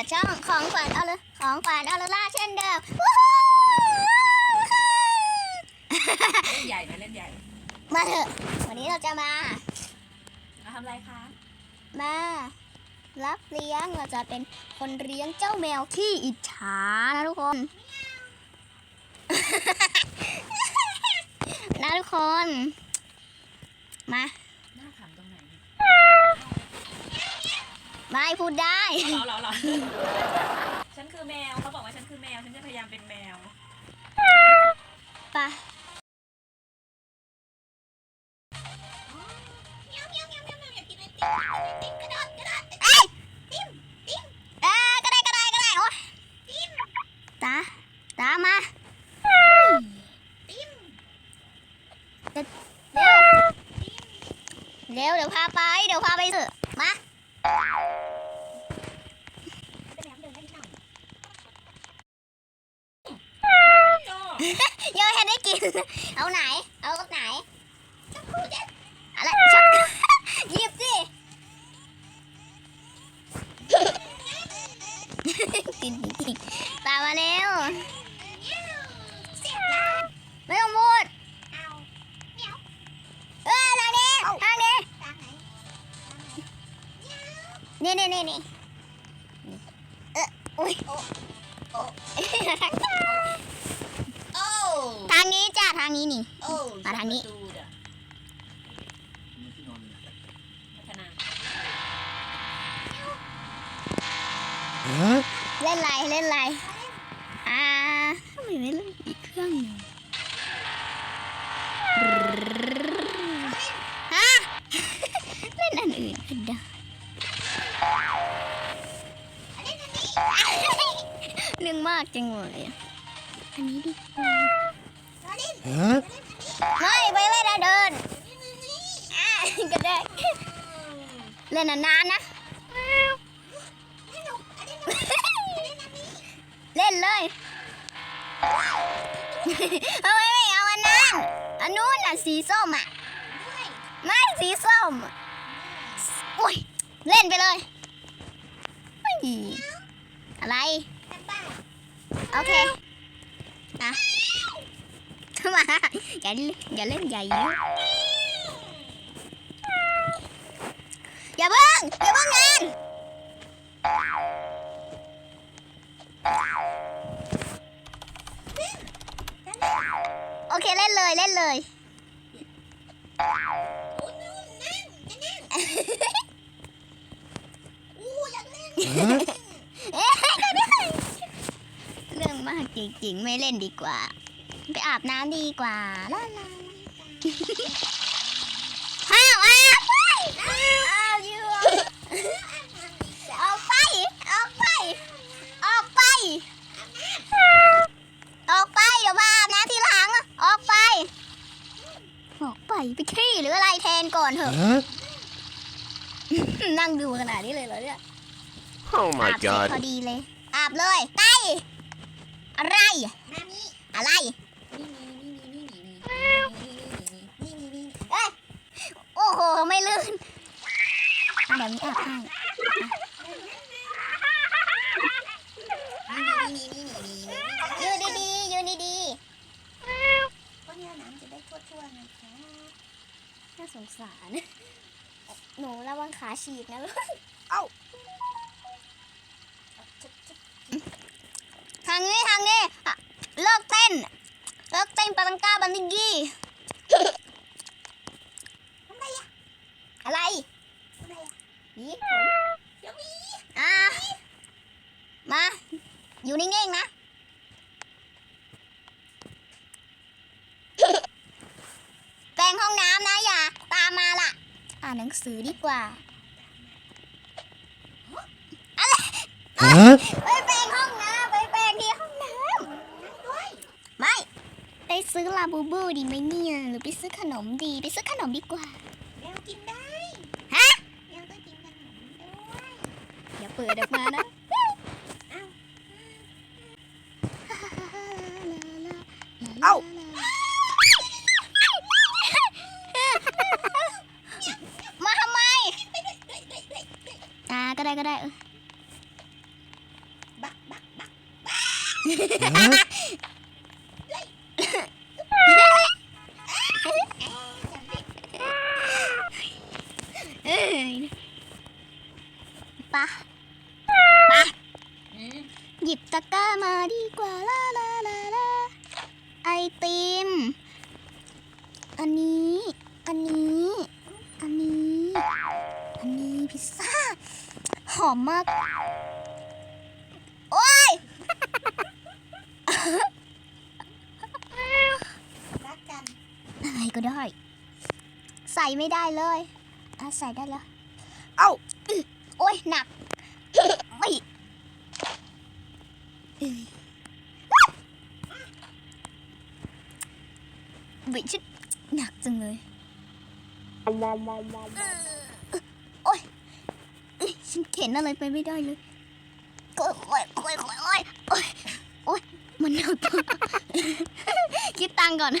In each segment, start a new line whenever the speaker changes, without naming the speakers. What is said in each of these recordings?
กับช่องของขวัญเอาเลยของขวัญเอาเลยล่าเช่นเดิมวู้ฮู้
เล่นใหญ่นะเล่นใหญ่
มาเถอะวันนี้เราจะมา
มาทำอะไรคะ
มารับเลี้ยงเราจะเป็นคนเลี้ยงเจ้าแมวขี้อิจฉานะทุกคนนะทุกคน มา
หน้าขำตรงไหนเนี่ย
ไม่ พูดได้
เหรอเหรอเหรอฉันคือแมวเขาบอกว่าฉันคือแมว ฉันจะพยายามเป็นแมว
ปะเอ้ยเอ้ยก็ได้ก็ได้ก็ได้โอ๊ยตาตามมาเร็วเร็วเดี๋ยวพาไป เดี๋ยวพาไปเถอะ อะแค่ได้กิน เอาไหน เอาไหนอะไรชักหยิบสิ กินจริงๆตามมาเร็ว ไม่ต้องพูดเออทางนี้ทางนี้นี่นี่นี่นี่เอออุ้ย
โอ้
ทางนี้จ้าทางนี้นี่
โอ้
มาทางนี้
ประตูเดี๋ยวพัฒนา
เล่นไรเล่นไรอ่าทำไมไม่เล่นอีกเครื่องหนึ่งฮะ เล่นอันอื่นก็ได้เรื่องมากจังเลยอะอันนี้ดีกว่า ไม่ไปเล่นอะเดินก็ได้เล่นนานๆนะ เล่นเลยทำไมไม่เอาอันนั้น อันนู้นอะสีส้มอะ ไม่สีส้มอะโอ้ยเล่นไปเลยอะไร โอเค อะ มาอย่าเล่นอย่าเล่นใหญ่เยอะอย่าเพิ่งอย่าเพิ่งงานโอเคเล่นเลยเล่นเลยเอ๊ะก็ได้เรื่องมากจริงๆ ไม่เล่นดีกว่า ไปอาบน้ำดีกว่าลาลาห้าวอ้าวอ้าวยูออกไป ออกไป ออกไป ออกไปเดี๋ยวมาอาบน้ำทีหลัง ออกไป ออกไปไปขี้หรืออะไรแทนก่อนเถอะ นั่งดูขนาดนี้เลยเหรอเนี่ย
Oh my
อาบเสร็จ
god.
พอดีเลย อาบเลย ไป อะไร อะไร เอ้ย โอ้โห ไม่ลื่นอะเดี๋ยวนี้อาบให้ยืนดีๆยืนดีๆก็เนี่ยน้ำจะได้ทั่วๆนะคะน่าสงสาร หนูระวังขาฉีกนะลูก เอ้าทางนี้ทางนี้อะเลิกเต้น เลิกเต้นปาตังก้าบันดิกี้ อะไรหวีผมอะมา อยู่นิ่งๆนะแปลงห้องน้ำนะอย่า ตามมาล่ะ อ่านหนังสือดีกว่า
Huh?
ไปแปลงห้องน้ำไปแปลงที่ห้องน้ำไม่ไปซื้อลาบูบูดีไหมเนี่ย หรือไปซื้อขนมดี ไปซื้อขนมดีกว่า
แมวกินได้
เปิดออกมานะ
เอ้า
มาทำไม อ่าก็ได้ก็ได้เออ อันนี้ อันนี้ อันนี้ อันนี้พิซซ่า หอมมาก โอ้ย
รักกัน
อะไรก็ได้ ใส่ไม่ได้เลยอาใส่ได้แล้ว เอ้า โอ้ยหนัก ไม่วิชิต จังเลยโอ๊ยฉันเข็นอะไรไปไม่ได้เลยโอ๊ยโอ๊ยโอ๊ยโอ๊ยโอ๊ยโอ๊ยมันหนักคิดตังก่อน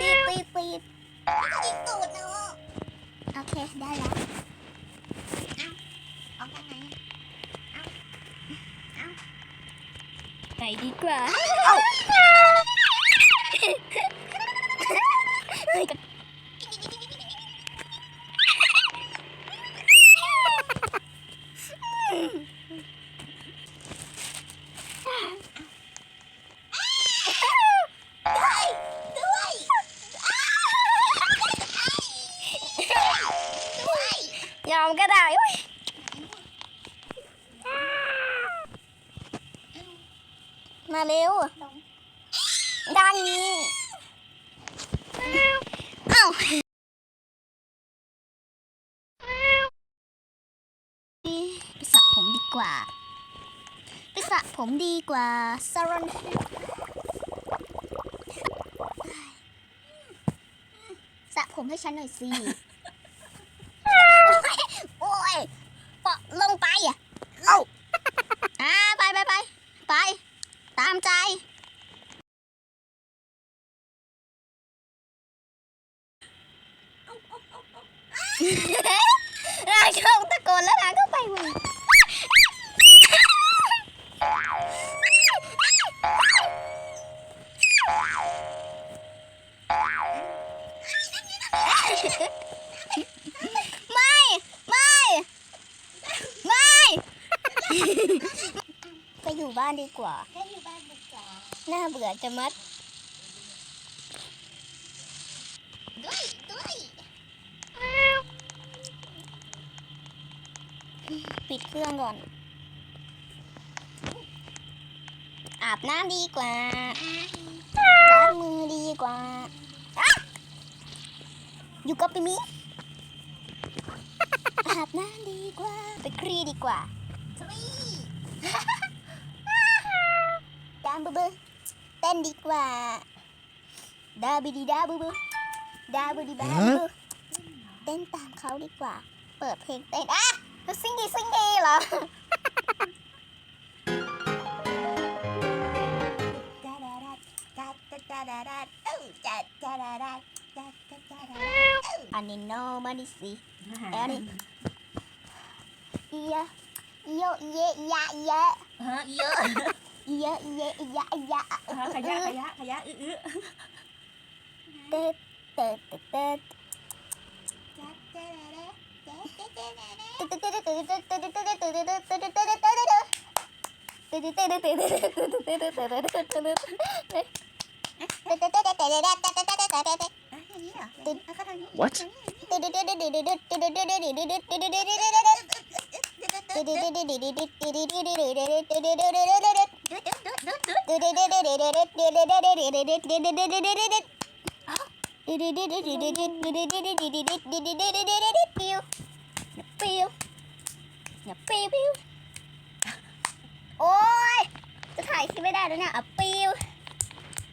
ตีตีตี
ตีตูดเนาะ
โอเค ได้แล้ว
เอาไป
ไหนเอาเอาไปดีกว่า มาเร็ว ด้านนี้อ้าไปสระผมดีกว่า ไปสระผมดีกว่าซารันสระผมให้ฉันหน่อยสิ บ้านดีกว่า
แค่อยู่บ้านดีกว่า
น่าเบื่อจะมัด
ด้วยด้วย
ปิดเครื่องก่อน อาบน้ำดีกว่าล้างมือดีกว่าอยู่กับปิมิอาบน้ำดีกว่า ไปครีดีกว่า บเต้นดีกว่าดาบิดีดาบูบูดาบูดีบาบูเต้นตามเขาดีกว่า เปิดเพลงเต้นอะซิงดีซิงดีเหรอ
อั
นนี้โนมาดิสิอันนี้เยอะเยอะเยอะเย
อะเยอะ
เอียะเอียะเอียะเอียะ
อ่าขยะขยะขยะอื้อ
เตดเตดเตดเตดเตด โอ้ยจะถ่ายคลิปไม่ได้แล้วเนี่ยอะปิว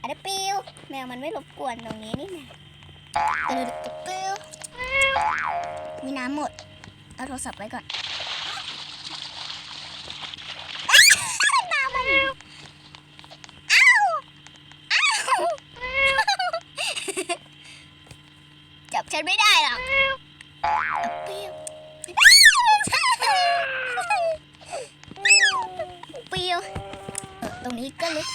อันนี้ปิวแมวมันไม่รบกวนตรงนี้นี่นะปิวมีน้ำหมด เอาโทรศัพท์ไว้ก่อน ปิวเออดก็เลย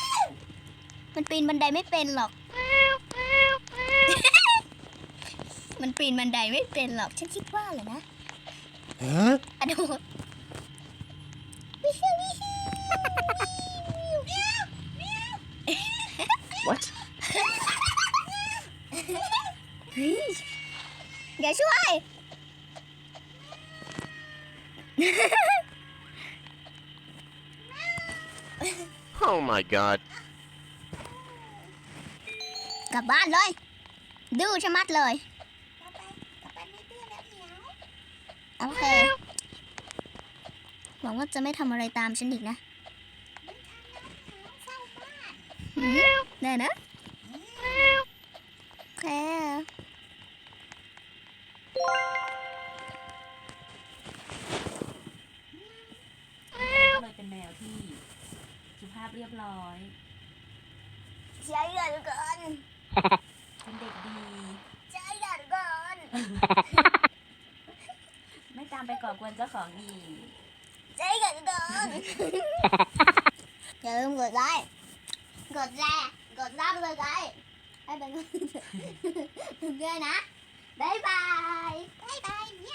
มันปีนบันไดไม่เป็นหรอก มันปีนบันไดไม่เป็นหรอก ฉันคิดว่าเหรอนะ
Huh?
อะดูวิววิว
What?
เฮ้ยอย่าช่วย
Oh my god.
กลับบ้านเลย ดื้อชะมัดเลย โอเค หวังว่าจะไม่ทำอะไรตามฉันอีกนะ
ไม่ทำแล้วเหมียวเศร้ามาก
หืมแน่นะ โอเค
ภาพเรียบร้อย
ใช้เงินเกิน
เป็นเด็กดี
ใช้เงินเกิน
ไม่ตามไปก่อกวนเจ้าของอีก
ใช้เงินเกินอย่าลืมกดไลค์กดแชร์กดซับสไครต์ให้เป็นกำลังใจด้วยนะบ๊ายบาย
บายบายเหมียว